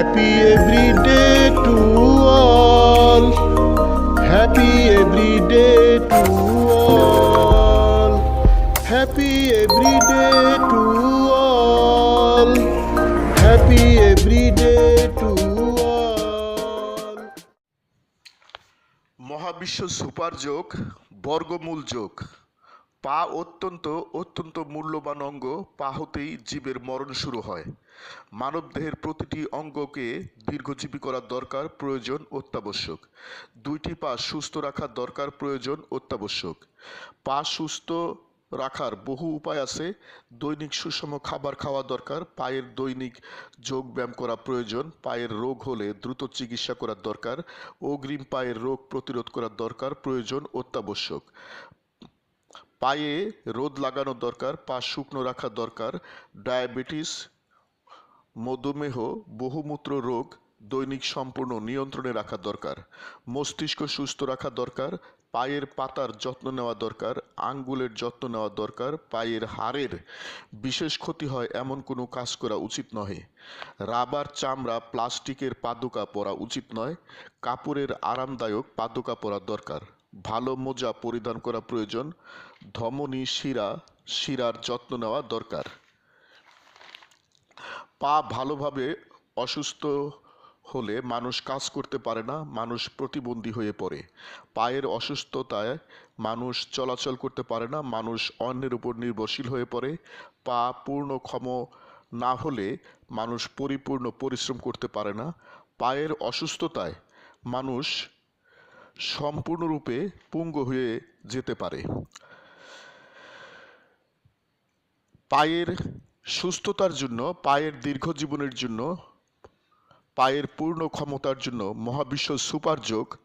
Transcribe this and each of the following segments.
Happy every day to all. Happy every day to all. Happy every day to all. Happy every day to all. মহাবিশ্ব super যোগ বর্গমূল যোগ পা অত্যন্ত অত্যন্ত মূল্যবান অঙ্গ পা হতেই জীবের মরণ শুরু হয়। মানবদেহের প্রতিটি অঙ্গকে দীর্ঘজীবী করার দরকার, প্রয়োজন, অত্যাবশ্যক। দুইটি পা সুস্থ রাখার দরকার, প্রয়োজন, অত্যাবশ্যক। পা সুস্থ রাখার বহু উপায় আছে। দৈনিক সুষম খাবার খাওয়া দরকার, পায়ের দৈনিক যোগ ব্যায়াম করা প্রয়োজন, পায়ের রোগ হলে দ্রুত চিকিৎসা করার দরকার, অগ্রিম পায়ের রোগ প্রতিরোধ করার দরকার, প্রয়োজন, অত্যাবশ্যক। পায়ে রোদ লাগানো দরকার, পা শুকনো রাখা দরকার, ডায়াবেটিস, মধুমেহ, বহুমূত্র রোগ দৈনিক সম্পূর্ণ নিয়ন্ত্রণে রাখা দরকার, মস্তিষ্ক সুস্থ রাখা দরকার, পায়ের পাতার যত্ন নেওয়া দরকার, আঙ্গুলের যত্ন নেওয়া দরকার, পায়ের হাড়ের বিশেষ ক্ষতি হয় এমন কোনো কাজ করা উচিত নহে। রাবার চামড়া প্লাস্টিকের পাদুকা পরা উচিত নয়, কাপড়ের আরামদায়ক পাদুকা পরা দরকার। ভালো মোজা পরিধান করা প্রয়োজন। ধমনী, শিরা, শিরার যত্ন নেওয়া দরকার। পা ভালোভাবে অসুস্থ হলে মানুষ কাজ করতে পারে না, মানুষ প্রতিবন্ধী হয়ে পড়ে। পায়ের অসুস্থতায় মানুষ চলাচল করতে পারে না, মানুষ অন্যের উপর নির্ভরশীল হয়ে পড়ে। পা পূর্ণক্ষম না হলে মানুষ পরিপূর্ণ পরিশ্রম করতে পারে না। পায়ের অসুস্থতায় মানুষ সম্পূর্ণরূপে পুঙ্গ হয়ে যেতে পারে। পায়ের সুস্থতার জন্য, পায়ের দীর্ঘ জীবনের জন্য, পায়ের পূর্ণ ক্ষমতার জন্য মহাবিশ্ব সুপার যোগ,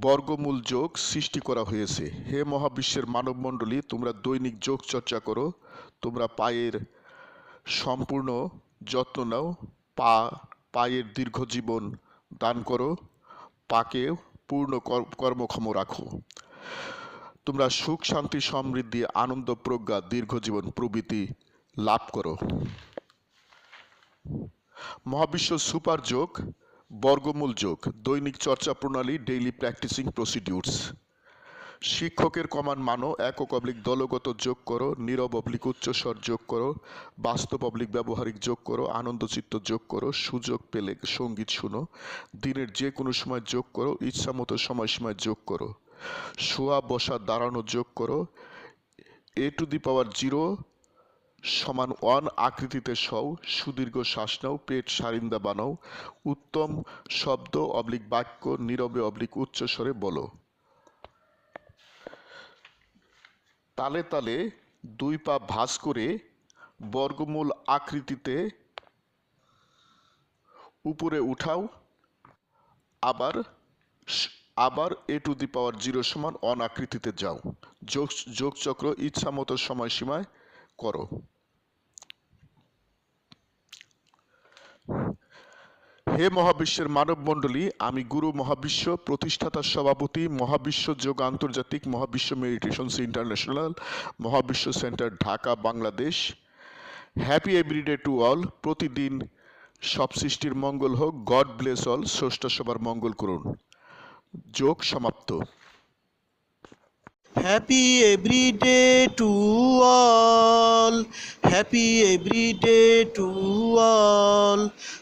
বর্গমূল যোগ সৃষ্টি করা হয়েছে। হে মহাবিশ্বের মানবমণ্ডলী, তোমরা দৈনিক যোগ চর্চা করো, তোমরা পায়ের সম্পূর্ণ যত্ন নাও, পা, পায়ের দীর্ঘ জীবন দান করো পাকে পূর্ণ কর- কর্মক্ষম রাখো। তোমরা সুখ, শান্তি, সমৃদ্ধি, আনন্দ, প্রজ্ঞা দীর্ঘ জীবন প্রভৃতি লাভ করো। মহাবিশ্ব সুপার যোগ, বর্গমূল যোগ, দৈনিক চর্চা প্রণালী ডেইলি প্র্যাকটিসিং প্রসিডিউরস শিক্ষকের কমান মানো একক অবলিক দলগত যোগ করো, নীরব অবলিক উচ্চস্বর যোগ করো, বাস্তব অবলিক ব্যবহারিক যোগ করো আনন্দচিত্ত যোগ করো, সুযোগ পেলে সংগীত শুনো, দিনের যে কোনো সময় যোগ করো, ইচ্ছামতো সময়সীমায় যোগ করো, শোয়া, বসা, দাঁড়ানো যোগ করো A to the power zero সমান ওয়ান আকৃতিতে সও সুদীর্ঘ শ্বাস নাও, পেট সারিন্দা বানাও, উত্তম শব্দ অবলিক বাক্য, নীরবে অবলিক উচ্চস্বরে বলো। তালে তালে দুই পা ভাঁজ করে বর্গমূল আকৃতিতে উপরে উঠাও। আবার আবার A to the power zero সমান অন আকৃতিতে যাও। যোগ যোগচক্র ইচ্ছামতো সময়সীমায় করো। হে মহাবিশ্বের মানব মণ্ডলী আমি গুরু মহাবিশ্ব প্রতিষ্ঠাতার সভাপতি, মহাবিশ্ব যোগ আন্তর্জাতিক মহাবিশ্ব মেডিটেশনস ইন্টারন্যাশনাল, মহাবিশ্ব centre Dhaka, Bangladesh. Happy everyday to all. প্রতিদিন সব সৃষ্টির মঙ্গল হোক। God bless all. স্রষ্টা সবার মঙ্গল করুন। যোগ সমাপ্ত। Happy to all. Happy every day to all.